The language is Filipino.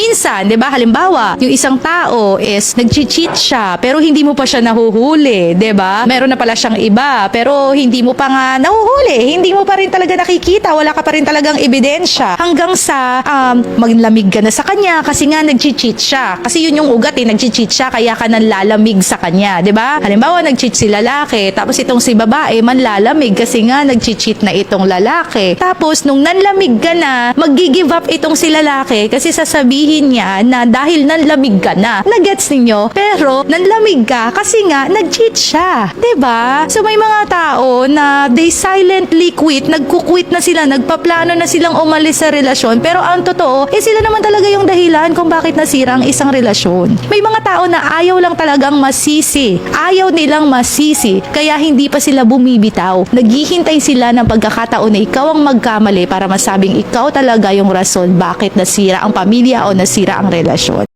minsan, 'di ba? Halimbawa, yung isang tao is nagchi-cheat siya pero hindi mo pa siya nahuhuli, 'di ba? Meron na pala siyang iba pero hindi mo pa nga nahuhuli, hindi mo pa rin talaga nakikita, wala ka pa rin talagang ebidensya hanggang sa um, maglamig ka na sa kanya kasi nga nagchi-cheat siya. Kasi yun yung ugat eh, nagchi-cheat siya kaya ka nanlalamig sa kanya, 'di ba? Halimbawa, nag-cheat si lalaki, tapos itong si babae manlalamig kasi nga nagchi-cheat na itong lalaki. Tapos nung nanlamig ka na, mag-give up itong si lalaki kasi sasabihin niya na dahil nanlamig ka na. Nagets ninyo? Pero nanlamig ka kasi nga nag-cheat siya. ba? So may mga tao na they silently quit, nagku-quit na sila, nagpaplano na silang umalis sa relasyon. Pero ang totoo, eh sila naman talaga yung dahilan kung bakit nasira ang isang relasyon. May mga tao na ayaw lang talagang masisi. Ayaw nilang masisi. Kaya hindi pa sila bumibitaw. Naghihintay sila ng pagkakataon na ikaw ang magkamali para masabing ikaw talaga yung rason bakit nasira ang pamilya o nasira ang relasyon.